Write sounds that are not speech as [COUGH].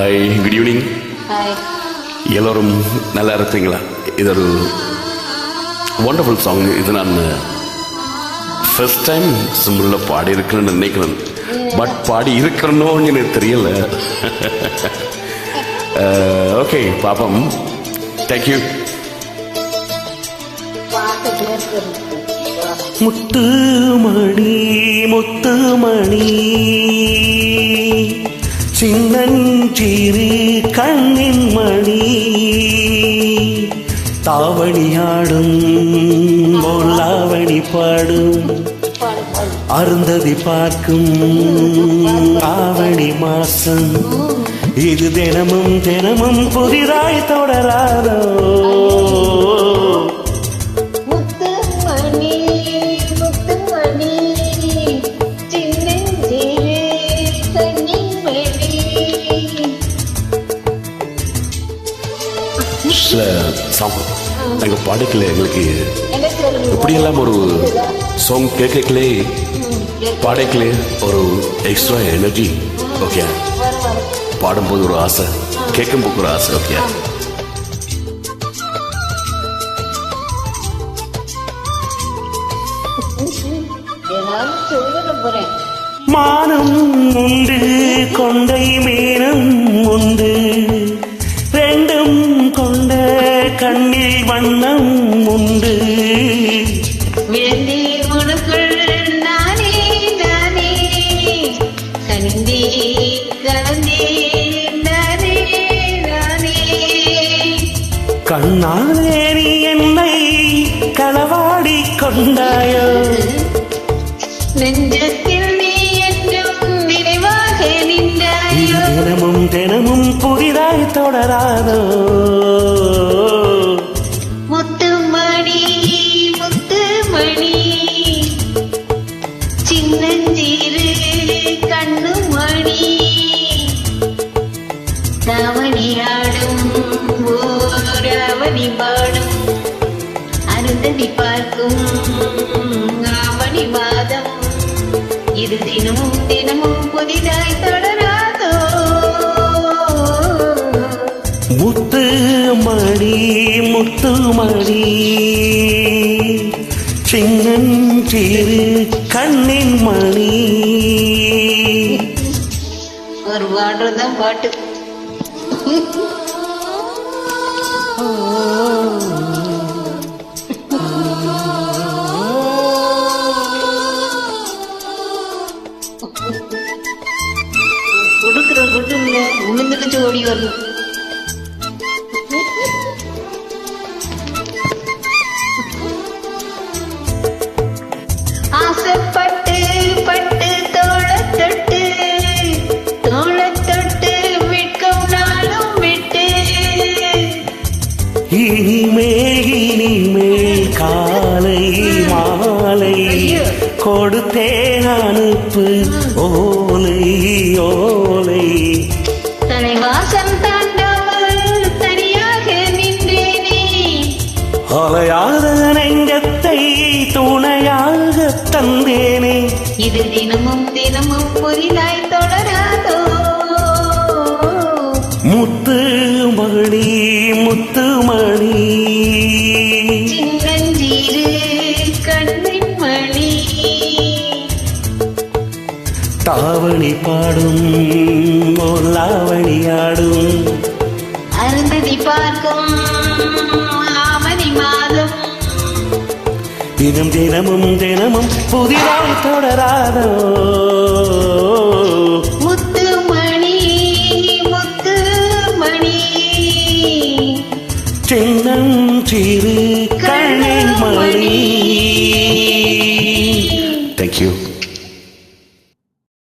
Hi good evening எல்லோரும் நல்லா இருப்பீங்களா இது ஒரு ஒண்டர்ஃபுல் சாங் இது நான் ஃபர்ஸ்ட் டைம் சிம்பிளில் பாடி இருக்கிறேன்னு நினைக்கிறேன். பட் பாடி இருக்கிறனோன்னு எனக்கு தெரியல. [LAUGHS] ஓகே பாப்போம். Thank you Muthumani Muthumani. சின்னஞ்சிறு கண்ணின் மணி தாவணியாடும் பொல்லாவணி பாடும் அருந்ததி பார்க்கும் ஆவணி மாசம். இது தினமும் தினமும் புதிதாய் தொடராதோ சாங் நாங்கள் பாடக்கல எங்களுக்கு எனக்கு ஒரு ஒரு சாங் கேட்கலே ம், ஒரு எக்ஸ்ட்ரா எனர்ஜி ஓகே பாடும்போது ஒரு ஆசை கேட்கும்போது ஒரு ஆசை ஓகே மானம் உண்டு கொண்டை மீனம் உண்டு. കണ്ണാളേ നീ എന്നെ കളവാടിക്കൊണ്ടായോ? നെഞ്ചത്തിൽ നീ ദിനമും ദിനമും പുതിയതായി തുടരാതോ മുത്തുമണി മുത്തുമണി ചിന്നഞ്ചീര് കണ്ണുമണി തവണിയാടും முத்துமணி முத்துமணி சின்னஞ்சிறு கண்ணுமணி தாவணியாடும் ஓராவணி பாடும் அருந்ததி பார்க்கும் ஆவணி மாதம் இது தினமும் தினமும் புதிதாய் தொடராதோ? முத்து மணி முத்து மணி சின்னஞ்சிறு கண்ணின் மணி. ஒரு பாடுறதுதான் பாட்டு. உளுந்துட்டு ஓடி வரணும் ஆசைப்பட்டு பட்டு தோளத்தொட்டு தோளத்தொட்டு விற்கும் நாளும் விட்டு. இனிமேல் இனிமேல் காலை மாலை ஐயோ. கொடுத்தேன் அனுப்பு. ஓலை இது தினமும் தினமும் புதிதாய் தொடராதோ? முத்து மணி முத்து மணி சின்னஞ்சீரு கண்ணின் மணி. தாவணி பாடும் லாவணியாடும் அருந்ததி பார்க்கும் தினம் தினமும் தினமும் புதிதாய் தொடராதோ? முத்துமணி முத்துமணி சின்னஞ்சிறு கண்ணின் மணி. தேங்க்யூ